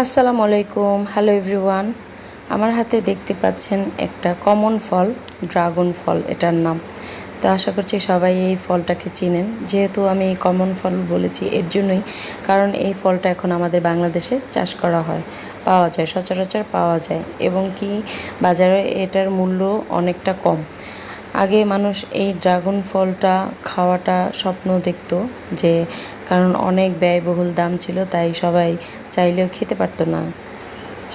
আসসালামু আলাইকুম hello everyone. আমার হাতে দেখতে পাচ্ছেন একটা কমন ফল, ড্রাগন ফল এটার নাম। তো আশা করছি সবাই এই ফলটাকে চিনেন। যেহেতু আমি এই কমন ফল বলেছি, এর জন্যই। কারণ এই ফলটা এখন আমাদের বাংলাদেশে চাষ করা হয়, পাওয়া যায়, সচরাচর পাওয়া যায়। এবং কি বাজারে এটার মূল্য অনেকটা কম। আগে মানুষ এই ড্রাগন ফলটা খাওয়াটা স্বপ্ন দেখত যে, কারণ অনেক ব্যয়বহুল দাম ছিল, তাই সবাই চাইলেও খেতে পারতো না।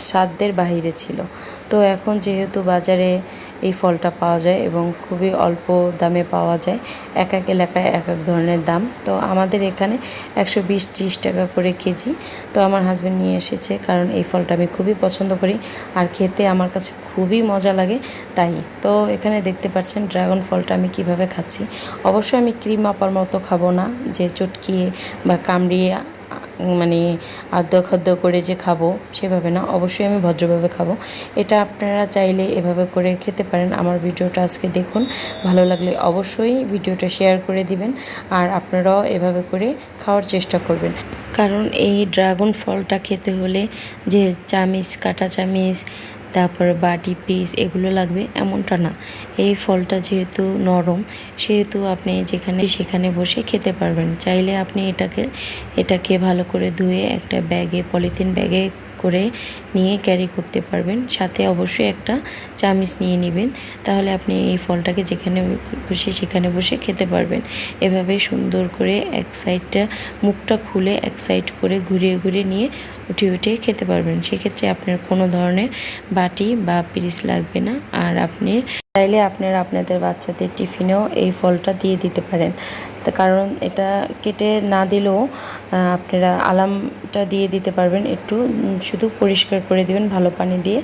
সাধ্যের বাহিরে ছিল। তো এখন যেহেতু বাজারে এই ফলটা পাওয়া যায় এবং খুবই অল্প দামে পাওয়া যায়, এক এক এলাকায় এক এক ধরনের দাম, তো আমাদের এখানে একশো বিশ ত্রিশ টাকা করে কেজি। তো আমার হাজব্যান্ড নিয়ে এসেছে, কারণ এই ফলটা আমি খুবই পছন্দ করি আর খেতে আমার কাছে খুবই মজা লাগে তাই। তো এখানে দেখতে পাচ্ছেন ড্রাগন ফলটা আমি কীভাবে খাচ্ছি। অবশ্যই আমি ক্রিম মাপার মতো খাব না, যে চটকিয়ে বা কামড়িয়ে মানে আদ্য খাদ্য করে যে খাব, সেভাবে না, অবশ্যই আমি ভদ্রভাবে খাব। এটা আপনারা চাইলে এভাবে করে খেতে পারেন। আমার ভিডিওটা আজকে দেখুন, ভালো লাগলে অবশ্যই ভিডিওটা শেয়ার করে দিবেন আর আপনারাও এভাবে করে খাওয়ার চেষ্টা করবেন। কারণ এই ড্রাগন ফলটা খেতে হলে যে চামিচ, কাটা চামিচ তারপরে বাটি পিস এগুলো লাগবে, এমনটা না। এই ফলটা যেহেতু নরম, সেহেতু আপনি যেখানে, সেখানে বসে খেতে পারবেন। চাইলে আপনি এটাকে এটাকে ভালো করে ধুয়ে একটা ব্যাগে, পলিথিন ব্যাগে করে নিয়ে ক্যারি করতে পারবেন। সাথে অবশ্যই একটা চামিচ নিয়ে নেবেন। তাহলে আপনি এই ফলটাকে যেখানে বসে সেখানে বসে খেতে পারবেন। এভাবে সুন্দর করে এক সাইডটা মুখটা খুলে এক সাইড করে ঘুরিয়ে ঘুরিয়ে নিয়ে উঠিয়ে উঠিয়ে খেতে পারবেন। সেক্ষেত্রে আপনার কোনো ধরনের বাটি বা পিরিচ লাগবে না। আর আপনি চাইলে আপনারা আপনাদের বাচ্চাদের টিফিনেও এই ফলটা দিয়ে দিতে পারেন। কারণ এটা কেটে না দিলেও আপনারা আলামটা দিয়ে দিতে পারবেন। একটু শুধু পরিষ্কার করে দিবেন, ভালো পানি দিয়ে,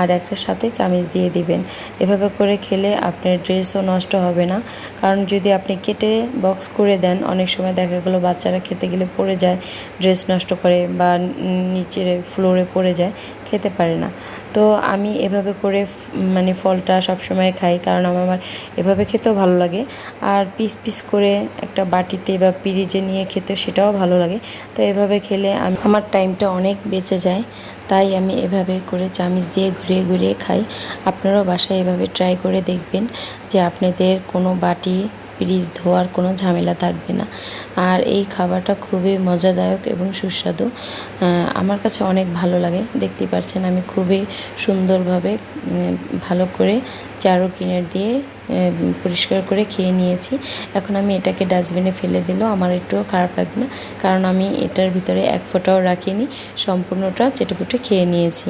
আর একটা সাথে চামিচ দিয়ে দিবেন। এভাবে করে খেলে আপনার ড্রেসও নষ্ট হবে না। কারণ যদি আপনি কেটে বক্স করে দেন, অনেক সময় দেখা গেলো বাচ্চারা খেতে গেলে পড়ে যায়, ড্রেস নষ্ট করে বা নিচে ফ্লোরে পড়ে যায়, খেতে পারে না। তো আমি এভাবে করে মানে ফলটা সবসময় খাই, কারণ আমার এভাবে খেতেও ভালো লাগে। আর পিস পিস করে একটা বাটিতে বা পিরিজে নিয়ে খেতে সেটাও ভালো লাগে। তো এভাবে খেলে আমি, আমার টাইমটা অনেক বেঁচে যায়। তাই আমি এভাবে করে চামিচ দিয়ে ঘুরিয়ে ঘুরিয়ে খাই। আপনারাও বাসায় এভাবে ট্রাই করে দেখবেন যে আপনাদের কোনো বাটি ফ্রিজ ধোয়ার কোনো ঝামেলা থাকবে না। আর এই খাবারটা খুবই মজাদায়ক এবং সুস্বাদু। আমার কাছে অনেক ভালো লাগে। দেখতে পাচ্ছেন আমি খুবই সুন্দরভাবে ভালো করে চারো কিনার দিয়ে পরিষ্কার করে খেয়ে নিয়েছি। এখন আমি এটাকে ডাস্টবিনে ফেলে দিলেও আমার একটুও খারাপ লাগবে না, কারণ আমি এটার ভিতরে এক ফোঁটাও রাখিনি, সম্পূর্ণটা চেটেপুটে খেয়ে নিয়েছি।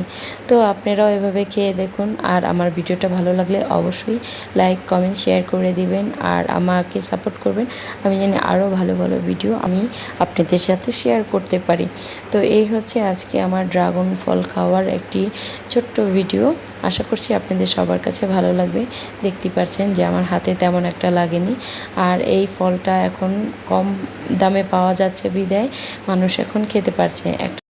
তো আপনারাও এভাবে খেয়ে দেখুন, আর আমার ভিডিওটা ভালো লাগলে অবশ্যই লাইক, কমেন্ট, শেয়ার করে দিবেন, আর আমাকে সাপোর্ট করবেন। আমি জানি আরও ভালো ভালো ভিডিও আমি আপনাদের সাথে শেয়ার করতে পারি। তো এই হচ্ছে আজকে আমার ড্রাগন ফল খাওয়ার একটি ছোট্ট ভিডিও। আশা করছি আপনাদের সবার কাছে ভালো লাগবে। দেখতে পারছেন যে আমার হাতে তেমন একটা লাগেনি। আর এই ফলটা এখন কম দামে পাওয়া যাচ্ছে বিদায়। মানুষ এখন খেতে পারছে। একটা